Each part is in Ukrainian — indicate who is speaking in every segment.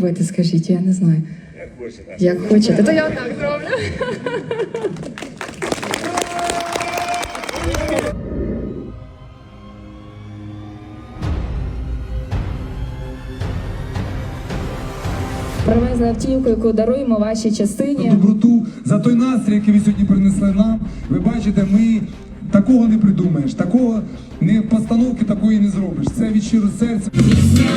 Speaker 1: робити, скажіть, я не знаю.
Speaker 2: Як хочете.
Speaker 1: Як хочете, то я так зроблю. Привезли автівку, яку даруємо вашій
Speaker 3: за
Speaker 1: частині.
Speaker 3: доброту, за той настрій, який ви сьогодні принесли нам. Ви бачите, ми такого не придумаєш, такого не постановки такої не зробиш. Це від щиро серця.
Speaker 4: Пісні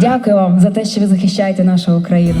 Speaker 1: Дякую вам за те, що ви захищаєте нашу Україну.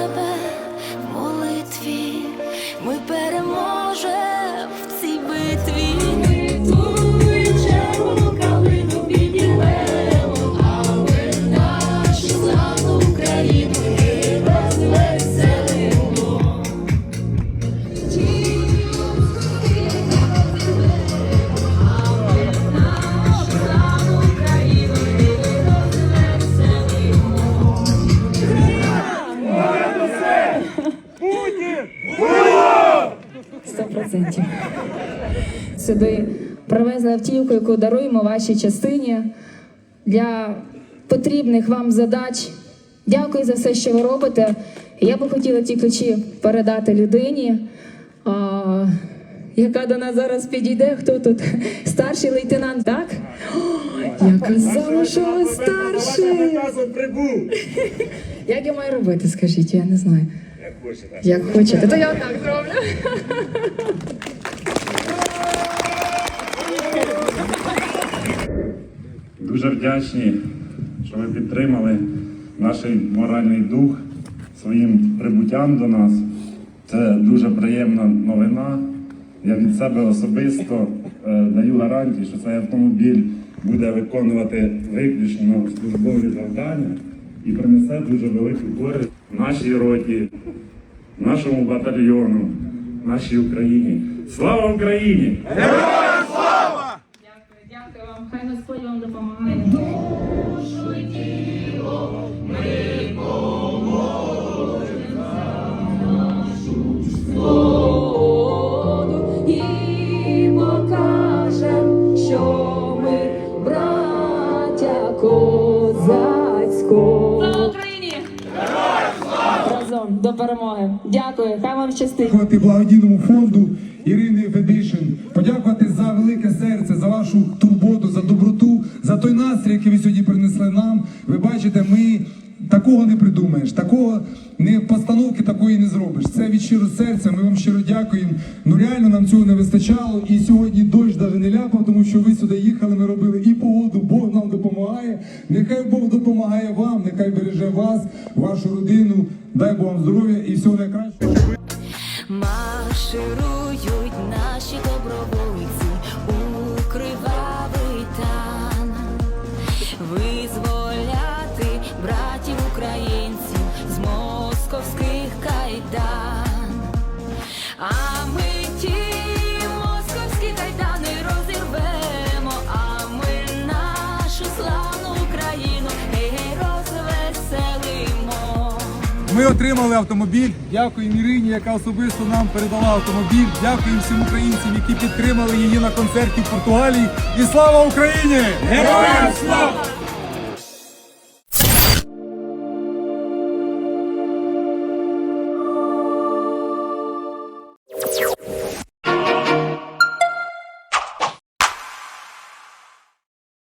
Speaker 1: Сюди привезли автівку, яку даруємо вашій частині для потрібних вам задач. Дякую за все, що ви робите. Я би хотіла ті ключі передати людині. А, яка до нас зараз підійде. Хто тут? Старший лейтенант, так? О, я казала, що ви старший. Як я маю робити, скажіть, я не знаю.
Speaker 2: Як хочете.
Speaker 1: Як хочете, то я так зроблю.
Speaker 2: Дуже вдячні, що ви підтримали наш моральний дух своїм прибуттям до нас. Це дуже приємна новина. Я від себе особисто е, даю гарантії, що цей автомобіль буде виконувати виключно службові завдання і принесе дуже велику користь нашій роті, нашому батальйону, нашій Україні. Слава Україні!
Speaker 1: Дякую, Слава Україні! Разом до перемоги. Дякую, хай вам щастить.
Speaker 3: Подякувати благодійному фонду Ірини Федишин, подякувати за велике серце, за вашу турботу, за доброту, за той настрій, який ви сьогодні принесли нам. Ви бачите, ми такого не придумаєш, такого не постановки такої не зробиш. Це від щиро серця. Ми вам щиро дякуємо. Ну реально нам цього не вистачало. І сьогодні дощ навіть не ляпав, тому що ви сюди їхали. Ми робили і погоду. Нехай Бог допомагає вам, нехай береже вас, вашу родину. Дай Бог вам здоров'я і всього найкращого.
Speaker 4: Марширують
Speaker 3: Ми отримали автомобіль. Дякуємо Ірині, яка особисто нам передала автомобіль. Дякуємо всім українцям, які підтримали її на концерті в Португалії. І слава Україні! Героям слава!